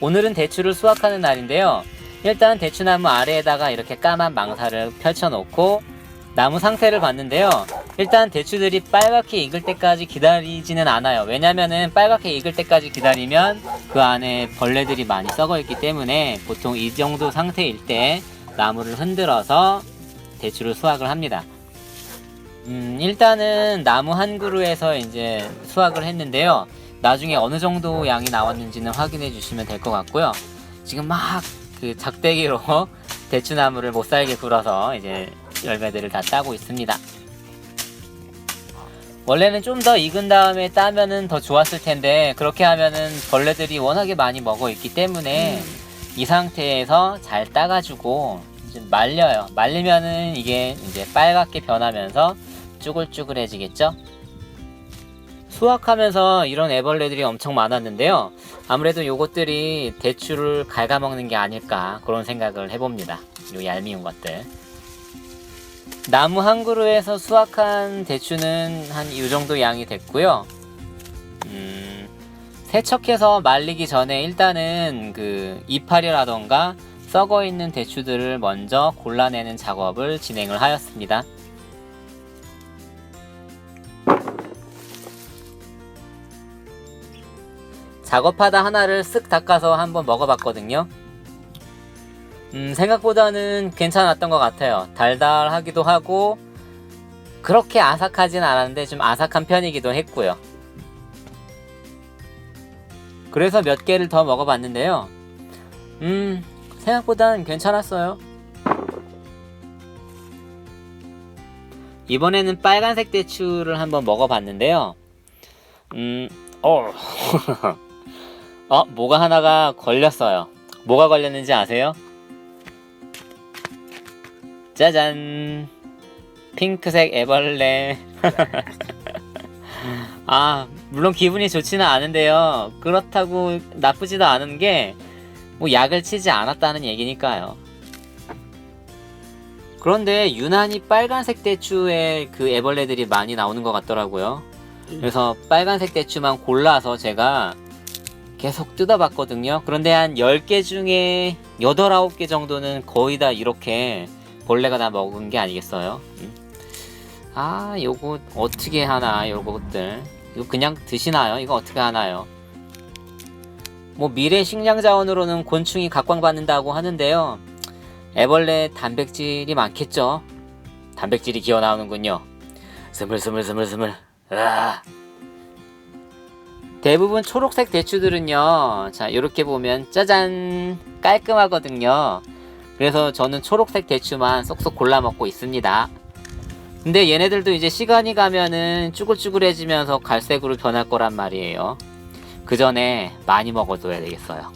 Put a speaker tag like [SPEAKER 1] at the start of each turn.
[SPEAKER 1] 오늘은 대추를 수확하는 날인데요. 일단 대추나무 아래에다가 이렇게 까만 망사를 펼쳐놓고 나무 상태를 봤는데요. 일단 대추들이 빨갛게 익을 때까지 기다리지는 않아요. 왜냐면은 빨갛게 익을 때까지 기다리면 그 안에 벌레들이 많이 썩어 있기 때문에 보통 이 정도 상태일 때 나무를 흔들어서 대추를 수확을 합니다. 음, 일단은 나무 한 그루에서 이제 수확을 했는데요. 나중에 어느 정도 양이 나왔는지는 확인해 주시면 될 것 같고요. 지금 막 그 작대기로 대추나무를 못 살게 굴어서 이제 열매들을 다 따고 있습니다. 원래는 좀 더 익은 다음에 따면은 더 좋았을 텐데 그렇게 하면은 벌레들이 워낙에 많이 먹어 있기 때문에 이 상태에서 잘 따가지고 이제 말려요. 말리면은 이게 이제 빨갛게 변하면서 쭈글쭈글해지겠죠? 수확하면서 이런 애벌레들이 엄청 많았는데요. 아무래도 요것들이 대추를 갉아먹는 게 아닐까 그런 생각을 해봅니다. 요 얄미운 것들. 나무 한 그루에서 수확한 대추는 한 이 정도 양이 됐고요. 음, 세척해서 말리기 전에 일단은 그 이파리라던가 썩어 있는 대추들을 먼저 골라내는 작업을 진행을 하였습니다. 작업하다 하나를 쓱 닦아서 한번 먹어봤거든요. 음, 생각보다는 괜찮았던 것 같아요. 달달하기도 하고, 그렇게 아삭하진 않았는데 좀 아삭한 편이기도 했고요. 그래서 몇 개를 더 먹어봤는데요. 음, 생각보다는 괜찮았어요. 이번에는 빨간색 대추를 한번 먹어봤는데요. 음, 어, 어, 뭐가 하나가 걸렸어요. 뭐가 걸렸는지 아세요? 짜잔! 핑크색 애벌레. 아, 물론 기분이 좋지는 않은데요. 그렇다고 나쁘지도 않은 게, 뭐 약을 치지 않았다는 얘기니까요. 그런데 유난히 빨간색 대추에 그 애벌레들이 많이 나오는 것 같더라고요. 그래서 빨간색 대추만 골라서 제가 계속 뜯어봤거든요. 그런데 한 10개 중에 8, 9개 정도는 거의 다 이렇게 벌레가 다 먹은 게 아니겠어요? 음. 아, 요거 어떻게 하나, 요것들. 이거 그냥 드시나요? 이거 어떻게 하나요? 뭐 미래 식량 자원으로는 곤충이 각광받는다고 하는데요. 애벌레 단백질이 많겠죠? 단백질이 기어 나오는군요. 스물스물스물스물. 으아. 대부분 초록색 대추들은요, 자, 이렇게 보면 짜잔! 깔끔하거든요. 그래서 저는 초록색 대추만 쏙쏙 골라 먹고 있습니다. 근데 얘네들도 이제 시간이 가면은 쭈글쭈글해지면서 갈색으로 변할 거란 말이에요. 그 전에 많이 먹어둬야 되겠어요.